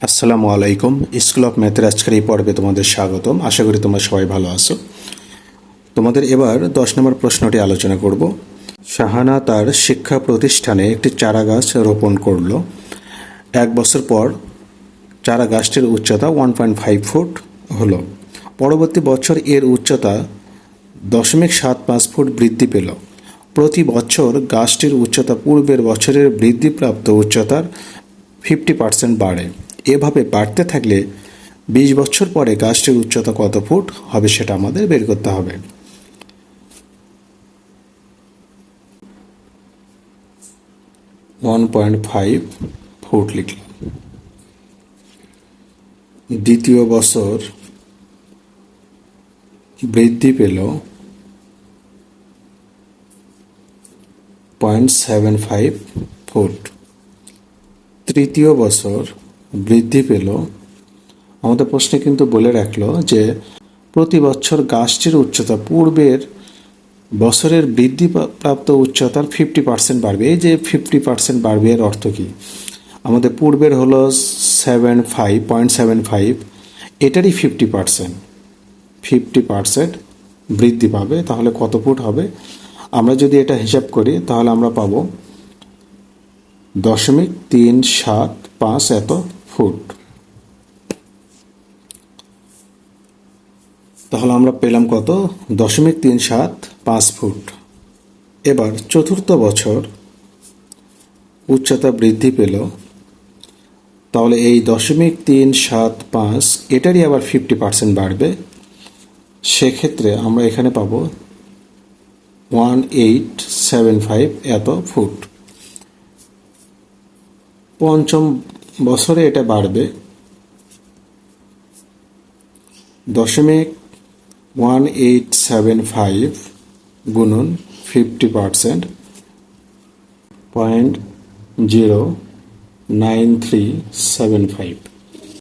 আসসালামু আলাইকুম, school of ম্যাথের আজকের এই পর্বে তোমাদের স্বাগতম। আশা করি তোমরা সবাই ভালো আছো। তোমাদের এবার দশ নম্বর প্রশ্নটি আলোচনা করব। শাহানা তার শিক্ষা প্রতিষ্ঠানে একটি চারা গাছ রোপণ করল। এক বছর পর চারা গাছটির উচ্চতা ওয়ান পয়েন্ট ফাইভ ফুট হলো। পরবর্তী বছর এর উচ্চতা দশমিক সাত পাঁচ ফুট বৃদ্ধি পেল। প্রতি বছর গাছটির উচ্চতা পূর্বের বছরের বৃদ্ধিপ্রাপ্ত উচ্চতার ফিফটি পার্সেন্ট বাড়ে। এভাবে বাড়তে থাকলে বিশ বছর পরে গাছটির উচ্চতা কত ফুট হবে সেটা আমাদের বের করতে হবে। ওয়ান পয়েন্ট ফাইভ ফুট লিখলাম। দ্বিতীয় বছর বৃদ্ধি পেল পয়েন্ট সেভেন ফাইভ ফুট। তৃতীয় বছর বৃদ্ধি পেল। আমাদের প্রশ্নে কিন্তু বলে রাখল যে, প্রতি বছর গাছটির উচ্চতা পূর্বের বছরের বৃদ্ধি প্রাপ্ত উচ্চতার ফিফটি পার্সেন্ট বাড়বে। এই যে ফিফটি পার্সেন্ট বাড়বে এর অর্থ কী? আমাদের পূর্বের হলো seven five point seven five এটারই ফিফটি পার্সেন্ট ফিফটি পার্সেন্ট বৃদ্ধি পাবে, তাহলে কত ফুট হবে? আমরা যদি এটা হিসাব করি, তাহলে আমরা পাবো দশমিক তিন সাত পাঁচ এত ফুট। তাহলে আমরা পেলাম কত? দশমিক তিন সাত পাঁচ ফুট। এবার চতুর্থ বছর উচ্চতা বৃদ্ধি পেল। তাহলে এই দশমিক তিন সাত পাঁচ, এটারই আবার ফিফটি পার্সেন্ট বাড়বে। সেক্ষেত্রে আমরা এখানে পাবো ওয়ান এইট সেভেন ফাইভ এত ফুট। পঞ্চম বছরে এটা বাড়বে। দশমিক ওয়ান এইট সেভেন ফাইভ গুণন fifty percent point zero nine three seven five.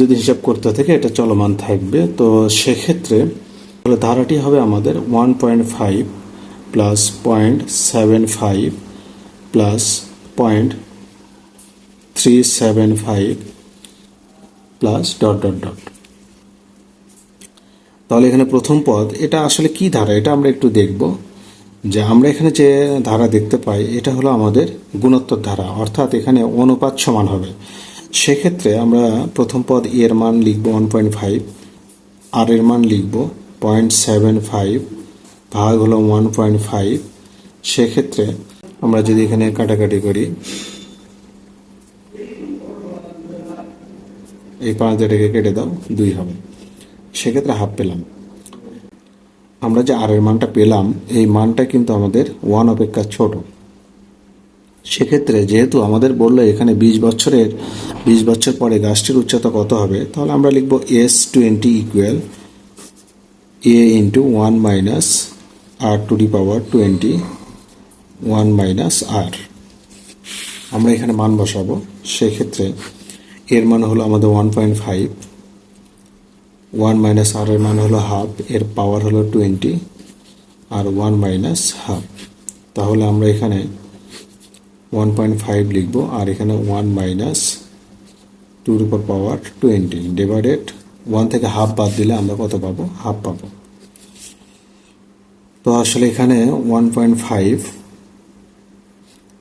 যদি হিসাব করতে থাকে এটা চলমান থাকবে। তো সেক্ষেত্রে ধারাটি হবে আমাদের one point five plus point seven five plus point three seven five plus dot dot dot তাহলে এখানে প্রথম পদ, এটা আসলে কি ধারা? এটা আমরা একটু দেখব যে আমরা এখানে যে ধারা দেখতে পাই, এটা হলো আমাদের গুণোত্তর ধারা, অর্থাৎ এখানে অনুপাত সমান হবে। সেক্ষেত্রে আমরা প্রথম পদ এর মান লিখব ওয়ান পয়েন্ট ফাইভ আর এর মান লিখব পয়েন্ট সেভেন ফাইভ ভাগ হলো ওয়ান পয়েন্ট ফাইভ সেক্ষেত্রে আমরা যদি এখানে কাটাকাটি করি এই পাঁচ এটাকে কেটে দাও, দুই হবে। সেক্ষেত্রে হাফ পেলাম। আমরা যে আর এর মানটা পেলাম, এই মানটা কিন্তু আমাদের ওয়ান অপেক্ষা ছোট। সেক্ষেত্রে যেহেতু আমাদের বলল এখানে বিশ বছরের, বিশ বছর পরে গাছটির উচ্চতা কত হবে, তাহলে আমরা লিখব S twenty equal A into one minus R to the power twenty one minus R আমরা এখানে মান বসাবো। সেক্ষেত্রে এর মান হলো আমাদের one point five one minus R এর মান হলো হাফ এর পাওয়ার হলো টোয়েন্টি আর ওয়ান মাইনাস হাফ তাহলে আমরা এখানে ওয়ান পয়েন্ট ফাইভ লিখব, আর এখানে ওয়ান মাইনাস টুর উপর পাওয়ার টোয়েন্টি ডিভাইডেড ওয়ান থেকে হাফ বাদ দিলে আমরা কত পাবো? হাফ পাবো। তো আসলে এখানে ওয়ান পয়েন্ট ফাইভ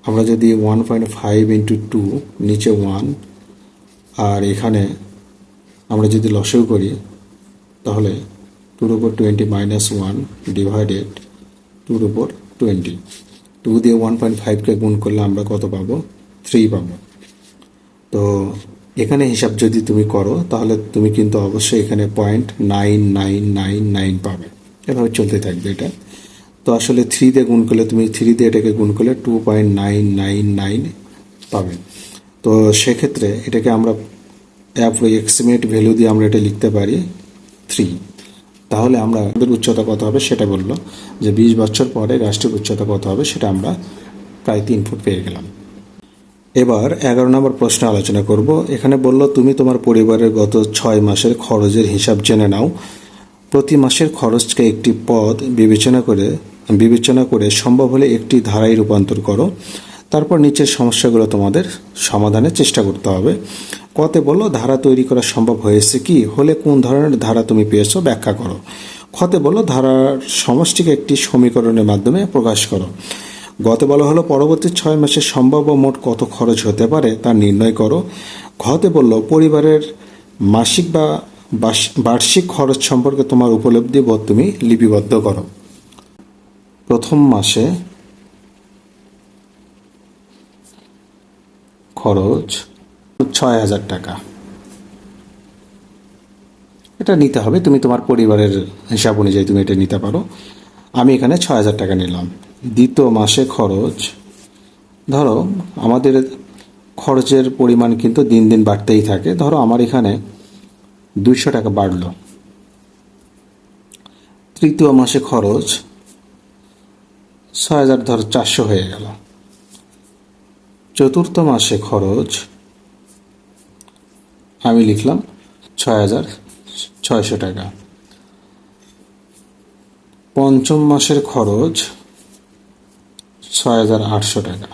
আমরা যদি one point five into two নিচে ওয়ান আর এখানে আমরা যদি লসেও করি, তাহলে টুর উপর টোয়েন্টি মাইনাস ওয়ান ডিভাইডেড টুর উপর টোয়েন্টি। টু দিয়ে ওয়ান পয়েন্ট ফাইভকে গুণ করলে আমরা কত পাবো? থ্রি পাবো। তো এখানে হিসাব যদি তুমি করো, তাহলে তুমি কিন্তু অবশ্যই এখানে point nine nine nine nine পাবে। এভাবে চলতে থাকবে এটা। তো আসলে থ্রি দিয়ে গুণ করলে তুমি থ্রি দিয়ে এটাকে গুণ করলে two point nine nine nine পাবে। তো সেক্ষেত্রে এটাকে আমরা অ্যাপ্রক্সিমেট ভ্যালু দিয়ে আমরা এটা লিখতে পারি থ্রি তাহলে আমরা উচ্চতা কত হবে? সেটা বলল। যে বিশ বছর পরে গাছটির উচ্চতা কত হবে? সেটা আমরা প্রায় তিন ফুট পেয়ে গেলাম। এবার এগারো নম্বর প্রশ্ন আলোচনা করব। এখানে বলল, তুমি তোমার পরিবারের গত ছয় মাসের খরচের হিসাব জেনে নাও। প্রতি মাসের খরচকে একটি পদ বিবেচনা করে বিবেচনা করে সম্ভব হলে একটি ধারায় রূপান্তর করো। তারপর নিচের সমস্যাগুলো তোমাদের সমাধানের চেষ্টা করতে হবে। কতে বলল, ধারা তৈরি করা সম্ভব হয়েছে কি? হলে কোন ধরনের ধারা তুমি পেয়েছ? ব্যাখ্যা করো। ক্ষতে বলল, ধারার সমষ্টিকে একটি সমীকরণের মাধ্যমে প্রকাশ করো। গতে বলা হলো, পরবর্তী ছয় মাসে সম্ভাব্য মোট কত খরচ হতে পারে তা নির্ণয় করো। ঘতে বলল, পরিবারের মাসিক বা বার্ষিক খরচ সম্পর্কে তোমার উপলব্ধি বোধ তুমি লিপিবদ্ধ করো। প্রথম মাসে খরচ ছয় হাজার টাকা। এটা নিতে হবে, তুমি তোমার পরিবারের হিসাব অনুযায়ী তুমি এটা নিতে পারো। আমি এখানে ছয় হাজার টাকা নিলাম। দ্বিতীয় মাসে খরচ, ধরো আমাদের খরচের পরিমাণ কিন্তু দিন দিন বাড়তেই থাকে। ধরো আমার এখানে দুইশো টাকা বাড়লো। তৃতীয় মাসে খরচ ছয় হাজার ধরো চারশো হয়ে গেল। চতুর্থ মাসে খরচ আমি লিখলাম ছয় হাজার ছয়শো টাকা। পঞ্চম মাসের খরচ ছয় হাজার আটশো টাকা।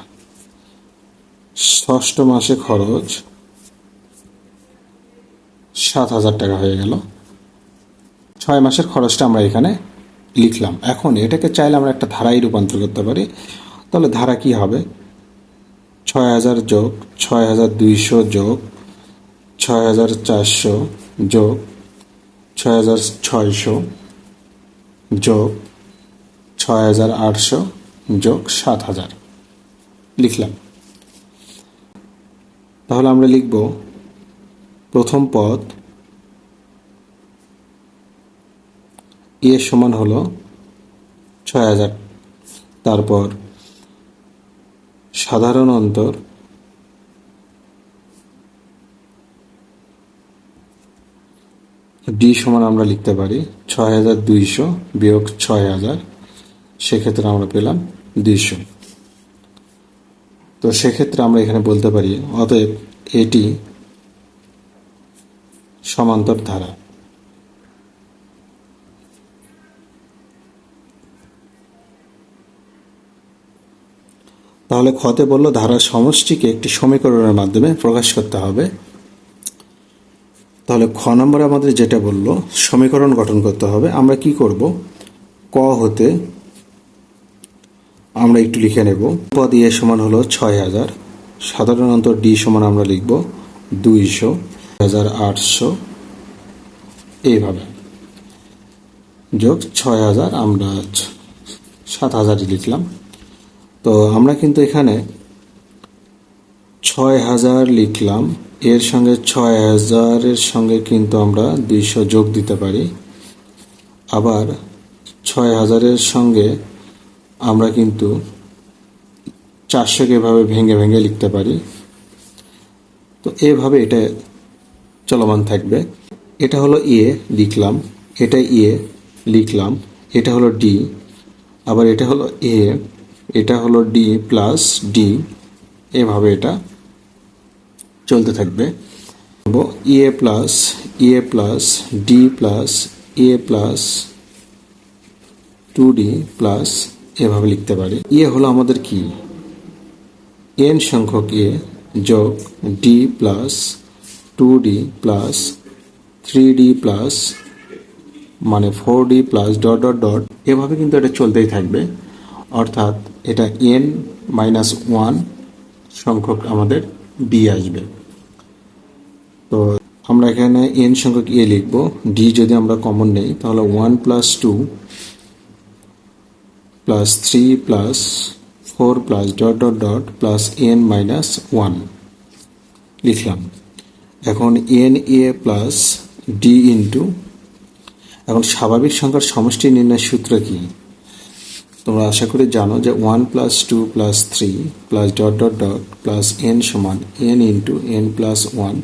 ষষ্ঠ মাসে খরচ সাত হাজার টাকা হয়ে গেল। ছয় মাসের খরচটা আমরা এখানে লিখলাম। এখন এটাকে চাইলে আমরা একটা ধারায় রূপান্তর করতে পারি। তাহলে ধারা কি হবে? ছয় হাজার যোগ ছয় হাজার দুইশো যোগ ছয় হাজার চারশো যোগ ছয় হাজার ছয়শো যোগ ছয় হাজার আটশো যোগ সাত হাজার। লিখলাম। তাহলে আমরা লিখব প্রথম পদ এ সমান হলো ছয় হাজার। তারপর সাধারণ অন্তর। ডি সমান আমরা লিখতে পারি ছয় হাজার দুইশো বিয়োগ ছয় হাজার, সেক্ষেত্রে আমরা পেলাম দুইশো। তো সেক্ষেত্রে আমরা এখানে বলতে পারি, অতএব এটি সমান্তর ধারা। তাহলে ক্ষতে বলল, ধারার সমষ্টিকে একটি সমীকরণের মাধ্যমে প্রকাশ করতে হবে। তাহলে খ নম্বরে আমাদের যেটা বলল, সমীকরণ গঠন করতে হবে। আমরা কি করব? ক হতে আমরা একটু লিখে নেব। পদ ইয়ে সমান হলো ছয় হাজার। সাধারণত ডি সমান আমরা লিখব দুইশো। হাজার আটশো। এইভাবে। যোগ ছয় হাজার, আমরা সাত হাজারই লিখলাম। তো আমরা কিন্তু এখানে ছয় হাজার লিখলাম। এর সঙ্গে ছয় হাজারের সঙ্গে কিন্তু আমরা দুইশো যোগ দিতে পারি। আবার ছয় হাজারের সঙ্গে আমরা কিন্তু চারশোকে এভাবে ভেঙে ভেঙে লিখতে পারি। তো এভাবে এটা চলমান থাকবে। এটা হলো এ, লিখলাম। এটা এ, লিখলাম। এটা হলো ডি। আবার এটা হলো এ। এটা হলো ডি প্লাস ডি এভাবে এটা চলতে থাকবে। A plus A plus D plus A plus two D plus এভাবে লিখতে পারি। এ হলো আমাদের কি? এন সংখ্যক এ যোগ D plus two D plus three D plus মানে four D plus dot dot dot এভাবে কিন্তু এটা চলতেই থাকবে। অর্থাৎ এটা এন মাইনাস ওয়ান সংখ্যক আমাদের ডি আসবে। তো আমরা এখানে এন সংখ্যক এ লিখব। ডি যদি আমরা কমন নেই, তাহলে one plus two plus three plus four plus dot dot dot plus N minus one লিখলাম। এখন N A plus D into এখন স্বাভাবিক সংখ্যার সমষ্টি নির্ণয়ের সূত্র কি? তোমরা আশা করি জানো যে one plus two plus three plus dot dot dot plus N সমান N into N plus one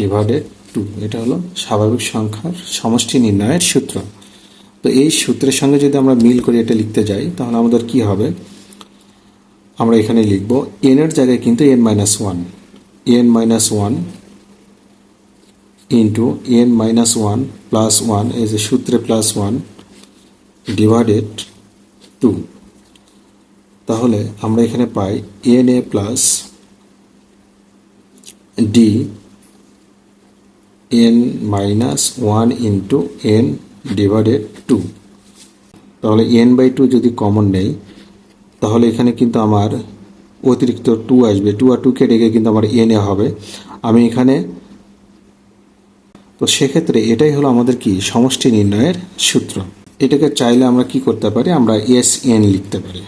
divided two. এটা হলো স্বাভাবিক সংখ্যার সমষ্টি নির্ণয়ের সূত্র। তো এই সূত্রের সঙ্গে যদি আমরা মিল করে এটা লিখতে যাই, তাহলে আমাদের কি হবে? আমরা এখানে লিখব, এন এর জায়গায় কিন্তু N minus one. N minus one into N minus one plus one, এই যে সূত্রে প্লাস ওয়ান ডিভাইডেড টু তাহলে আমরা এখানে পাই N A plus D N minus one into N divided two তাহলে এন বাই টু যদি কমন নেই, তাহলে এখানে কিন্তু আমার অতিরিক্ত টু আসবে। টু আর টুকে রেখে কিন্তু আমার এন এ হবে। আমি এখানে তো সেক্ষেত্রে এটাই হলো আমাদের কি? সমষ্টি নির্ণয়ের সূত্র। এটাকে চাইলে আমরা কি করতে পারি? আমরা এস এন লিখতে পারি।